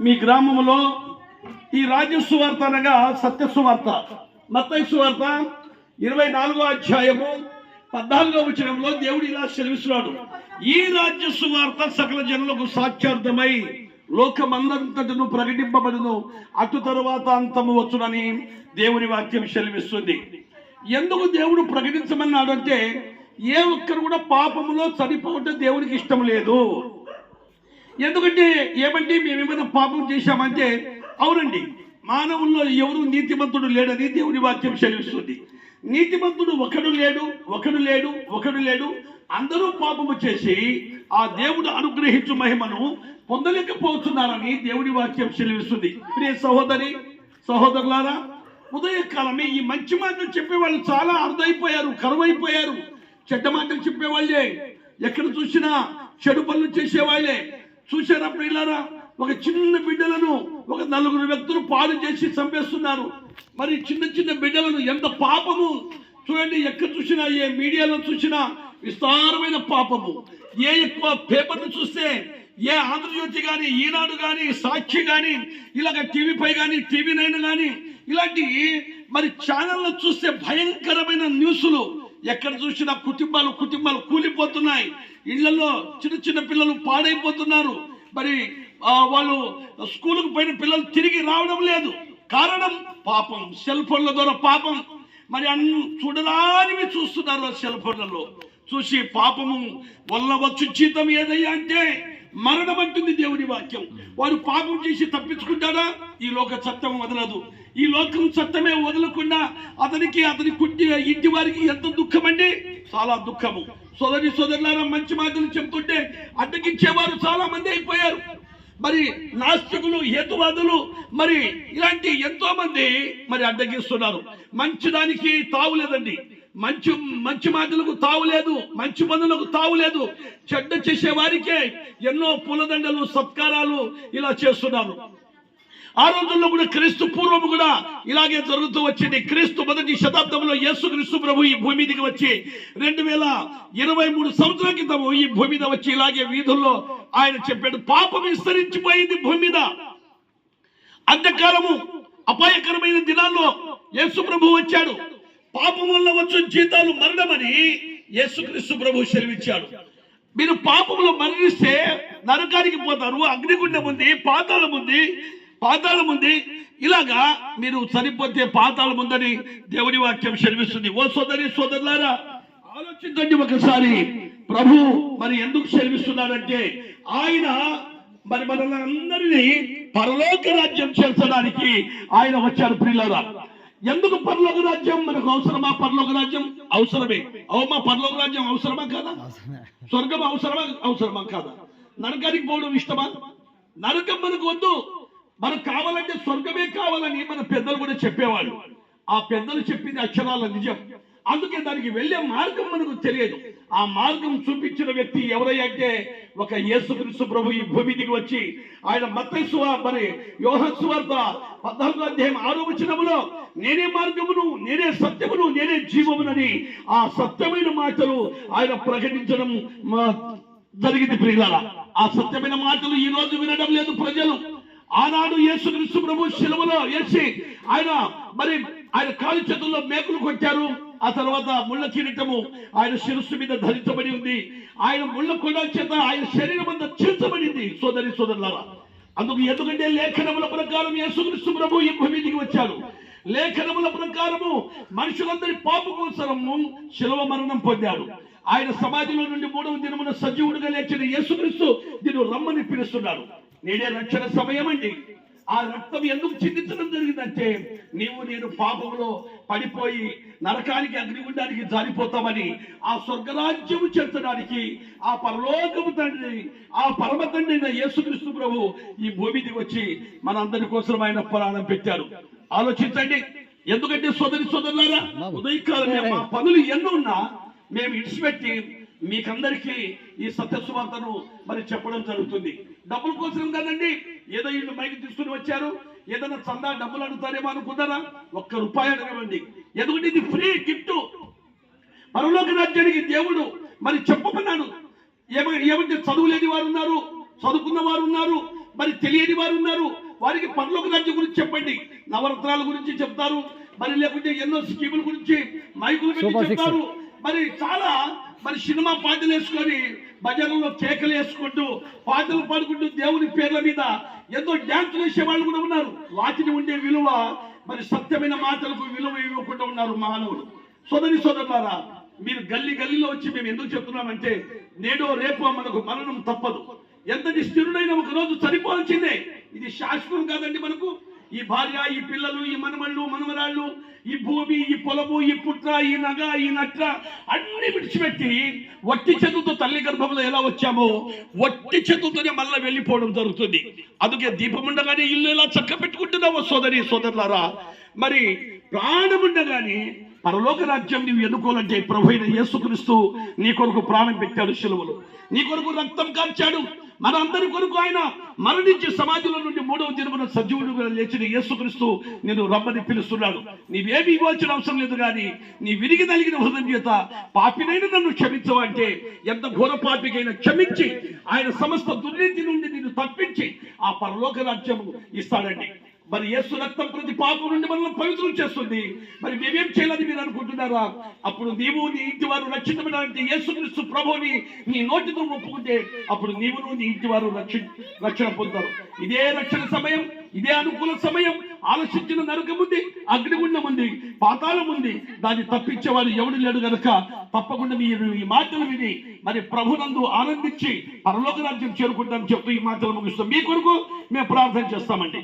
మీ గ్రామంలో ఈ రాజ్య సువార్త అనగా సత్య సువార్త మత్తయి సువార్త ఇరవై నాలుగో అధ్యాయము పద్నాలుగో వచనంలో దేవుడు ఇలా సెలవిస్తున్నాడు. ఈ రాజ్య సువార్త సకల జనులకు సాక్షార్థమై లోకమందంతటను ప్రకటింపబడును. అటు తరువాత అంతము వచ్చునని దేవుని వాక్యం సెలవిస్తుంది. ఎందుకు దేవుడు ప్రకటించమన్నాడు అంటే ఏ ఒక్కరు కూడా పాపములో చనిపోవటం దేవునికి ఇష్టం లేదు. ఎందుకంటే ఏమంటే మేము ఏమైనా పాపం చేశామంటే అవునండి మానవుల్లో ఎవరు నీతిమంతుడు లేడని దేవుని వాక్యం చెల్లిస్తుంది నీతిమంతుడు ఒకడు లేడు ఒకడు లేడు ఒకడు లేడు అందరూ పాపము చేసి ఆ దేవుడు అనుగ్రహించు మహిమను పొందలేకపోతున్నారని దేవుని వాక్యం చెల్లిస్తుంది ప్రియ సహోదరి సహోదరులారా ఉదయకాలమే ఈ మంచి మాటలు చెప్పేవాళ్ళు చాలా అర్థమైపోయారు కరువైపోయారు. చెడ్డ మాటలు చెప్పేవాళ్ళే ఎక్కడ చూసినా చెడు పనులు చేసేవాళ్ళే. చూశారా ప్రియులారా? ఒక చిన్న బిడ్డలను ఒక నలుగురు వ్యక్తులు పాడు చేసి చంపేస్తున్నారు. మరి చిన్న చిన్న బిడ్డలను ఎంత పాపము? చూడండి ఎక్కడ చూసినా ఏ మీడియాలో చూసినా విస్తారమైన పాపము. ఏ ఎక్కువ పేపర్లు చూస్తే ఏ ఆంధ్రజ్యోతి కానీ ఈనాడు కానీ సాక్షి కానీ ఇలాగ టీవీపై కానీ టీవీ నైన్ కానీ ఇలాంటి మరి ఛానల్లో చూస్తే భయంకరమైన న్యూస్లు. ఎక్కడ చూసినా కుటుంబాలు కుటుంబాలు కూలిపోతున్నాయి. ఇళ్ళలో చిన్న చిన్న పిల్లలు పాడైపోతున్నారు. మరి వాళ్ళు స్కూల్కి పోయిన పిల్లలు తిరిగి రావడం లేదు. కారణం పాపం. సెల్ ఫోన్ల ద్వారా పాపం. మరి అన్ని చూడరానివి చూస్తున్నారు సెల్ ఫోన్లలో. చూసి పాపము వల్ల వచ్చు జీతం ఏదయ్యా అంటే మరణం అంటుంది దేవుని వాక్యం. వారు పాపం చేసి తప్పించుకుంటారా ఈ లోక చట్టం వదలదు. ఈ లోకం చట్టమే వదలకుండా అతనికి అతని కుట్టి ఇంటి వారికి ఎంత దుఃఖం అండి చాలా దుఃఖము. సోదరి సోదరులారా మంచి మాటలు చెప్తుంటే అడ్డగించేవారు చాలా మంది అయిపోయారు. మరి నాస్తికులు హేతువాదులు మరి ఇలాంటి ఎంతో మంది మరి అడ్డగిస్తున్నారు. మంచి దానికి తావు లేదండి. మంచి మంచి మాటలకు తావులేదు మంచి పనులకు తావు లేదు. చెడ్డ చేసే వారికే ఎన్నో పూలదండలు సత్కారాలు ఇలా చేస్తున్నారు. ఆ రోజుల్లో కూడా క్రీస్తు పూర్వం కూడా ఇలాగే జరుగుతూ వచ్చింది. క్రీస్తు మొదటి శతాబ్దంలో యేసు క్రీస్తు ప్రభు ఈ భూమి మీదకి వచ్చి రెండు వేల ఇరవై మూడు సంవత్సరాల క్రితం ఈ భూమి మీద వచ్చి ఇలాగే వీధుల్లో ఆయన చెప్పాడు పాపం విస్తరించిపోయింది భూమి మీద. అంధకారము అపాయకరమైన దినాల్లో యేసు ప్రభు వచ్చాడు. పాపం వల్ల వచ్చే జీతాలు మరణమని యేసుక్రీస్తు ప్రభు సెలవిచ్చాడు. మీరు పాపంలో మరణిస్తే నరకానికి పోతారు అగ్నిగుండం ఉంది పాతాళం ఉంది పాతాళం ఉంది ఇలాగా మీరు చనిపోతే పాతాళం ఉందని దేవుని వాక్యం శ్రమిస్తుంది ఓ సోదరి సోదరులారా ఆలోచించండి ఒకసారి. ప్రభు మరి ఎందుకు సెలవిస్తున్నాడంటే ఆయన మరి మనల్ని అందరినీ పరలోక రాజ్యం చేర్చడానికి ఆయన వచ్చారు ప్రియులారా. ఎందుకు పరలోక రాజ్యం? మనకు అవసరమా? పరలోక రాజ్యం అవసరమే. అవమా పరలోక రాజ్యం అవసరమా కాదా? స్వర్గం అవసరమా? అవసరమా కాదా? నరకానికి పోవడం ఇష్టమా? నరకం మనకు వద్దు. మనకు కావాలంటే స్వర్గమే కావాలని మన పెద్దలు కూడా చెప్పేవాళ్ళు. ఆ పెద్దలు చెప్పింది అక్షరాల నిజం. అందుకే దానికి వెళ్ళే మార్గం మనకు తెలియదు. ఆ మార్గం చూపించిన వ్యక్తి ఎవరైతే ఒక యేసుక్రీస్తు ప్రభు ఈ భూమి దిగి వచ్చి ఆయన మత్తైసు మరి యోహస్వార్త పద్నాలుగు అధ్యాయం ఆరో నేనే మార్గమును నేనే సత్యమును నేనే జీవమునని ఆ సత్యమైన మాటలు ఆయన ప్రకటించడం జరిగింది ప్రియుల ఆ సత్యమైన మాటలు ఈ రోజు వినడం లేదు ప్రజలు. ఆనాడు యేసుక్రీస్తు ప్రభు శిలువలో వేసి ఆయన మరి ఆయన కాలి చేతుల్లో మేకులు కొట్టారు. ఆ తర్వాత ముళ్ళ కిరీటము ఆయన శిరస్సు మీద ధరించబడి ఉంది. ఆయన ముళ్ళ కొండ చేత ఆయన శరీరం అంతా చీల్చబడింది. సోదరి సోదరులారా అందుకు ఎందుకంటే లేఖనముల ప్రకారం యేసుక్రీస్తు ప్రభు ఈ భూమి మీదికి వచ్చాడు. లేఖనముల ప్రకారము మనుషులందరి పాపు కోసరము శిలవ మరణం పొందాడు. ఆయన సమాధిలో నుండి మూడవ దినమున సజీవుడిగా లేచిన యేసుక్రీస్తు దీన్ని రమ్మని పిలుస్తున్నాడు. నేడే రక్షణ సమయం అండి ఆ రక్తం ఎందుకు చిందించడం జరిగిందంటే నీవు నేను పాపంలో పడిపోయి నరకానికి అగ్నిగుండానికి జారిపోతామని ఆ స్వర్గరాజ్యము చేర్చడానికి ఆ పరలోకము తండ్రి ఆ పరమ తండ్రి అయిన యేసుక్రీస్తు ప్రభు ఈ భూమికి వచ్చి మనందరి కోసం ఆయన ప్రాణం పెట్టారు. ఆలోచించండి. ఎందుకంటే సోదరి సోదరులారా ఉదయకాలమే మా పనులు ఎన్నో ఉన్నా మేము ఇడిచిపెట్టి మీకందరికీ ఈ సత్యసువార్తను మరి చెప్పడం జరుగుతుంది. డబ్బుల కోసం కదండి ఏదో ఇల్లు మైకి తీసుకుని వచ్చారు ఏదైనా చందా డబ్బులు అడుగుతారేమో అనుకున్నారా ఒక్క రూపాయి అడగండి ఎందుకంటే ఇది ఫ్రీ గిఫ్ట్. పరలోక రాజ్యానికి దేవుడు మరి చెప్పమన్నాడు. ఏమ ఏమంటే చదువు లేని వారు ఉన్నారు చదువుకున్న వారు ఉన్నారు మరి తెలియని వారు ఉన్నారు. వారికి పరలోక రాజ్యం గురించి చెప్పండి. నవరత్నాల గురించి చెప్తారు మరి లేకుంటే ఎన్నో స్కీముల గురించి మైకులు six. చెప్తారు. మరి చాలా మరి సినిమా పాటలు వేసుకొని భజనలో కేకలు వేసుకుంటూ పాటలు పాడుకుంటూ దేవుని పేర్ల మీద ఎంతో డ్యాన్సులు వేసే వాళ్ళు కూడా ఉన్నారు. వాటిని ఉండే విలువ మరి సత్యమైన మాటలకు విలువ ఇవ్వకుండా ఉన్నారు మానవులు. సోదరి సోదరులారా మీరు గల్లీ గల్లీలో వచ్చి మేము ఎందుకు చెప్తున్నామంటే నేడో రేపో మనకు మరణం తప్పదు. ఎంతటి స్థిరుడైన ఒక రోజు చనిపోవాల్సిందే. ఇది శాశ్వతం కాదండి మనకు. ఈ భార్య ఈ పిల్లలు ఈ మనమళ్ళు మనమరాళ్ళు ఈ భూమి ఈ పొలము ఈ పుట్ర ఈ నగ ఈ నట్ర అన్ని విడిచిపెట్టి వట్టి చేతులతో తల్లి గర్భంలో ఎలా వచ్చామో వట్టి చేతులతోనే మళ్ళీ వెళ్ళిపోవడం జరుగుతుంది. అందుకే దీపం ఉండగానే ఇల్లు ఎలా చక్క పెట్టుకుంటున్నావో సోదరి సోదరులారా? మరి ప్రాణం ఉండగానే పరలోక రాజ్యం నువ్వు ఎన్నుకోవాలంటే ప్రభు అయిన యేసుక్రీస్తు నీ కొరకు ప్రాణం పెట్టాడు శిలువలు. నీ కొరకు రక్తం కాల్చాడు మన అందరి కొరకు ఆయన మరణించి సమాజంలో నుండి మూడవ దినమున సజీవుడుగా లేచిన యేసుక్రీస్తు నేను రమ్మని పిలుస్తున్నాడు. నీవేమి ఇవ్వాల్సిన అవసరం లేదు కానీ నీ విరిగి నలిగిన హృదయం చేత పాపినైన నన్ను క్షమించవంటే ఎంత ఘోర పాపికైనా క్షమించి ఆయన సమస్త దుర్నీతి నుండి నేను తప్పించి ఆ పరలోక రాజ్యము ఇస్తాడండి. మరి యేసు రక్తం ప్రతి పాపం నుండి మనల్ని పవిత్రం చేస్తుంది. మరి మేమేం చేయాలని మీరు అనుకుంటున్నారా? అప్పుడు నీవు నీ ఇంటి వారు రక్షించబడాలంటే యేసుక్రీస్తు ప్రభుని నీ నోటితో ఒప్పుకుంటే అప్పుడు నీవును నీ ఇంటి వారు రక్షి రక్షణ పొందుతారు. ఇదే రక్షణ సమయం ఇదే అనుకూల సమయం. ఆలోచించిన నరకం ఉంది అగ్నిగుండం ఉంది పాతాళం ఉంది. దాన్ని తప్పించేవాడు ఎవడు లేడు గనక తప్పకుండా మీరు ఈ మాటలు విని మరి ప్రభునందు ఆనందించి పరలోక రాజ్యం చేరుకుంటామని చెప్తూ ఈ మాటలు ముగిస్తాం. మీ కొరకు మేము ప్రార్థన చేస్తామండి.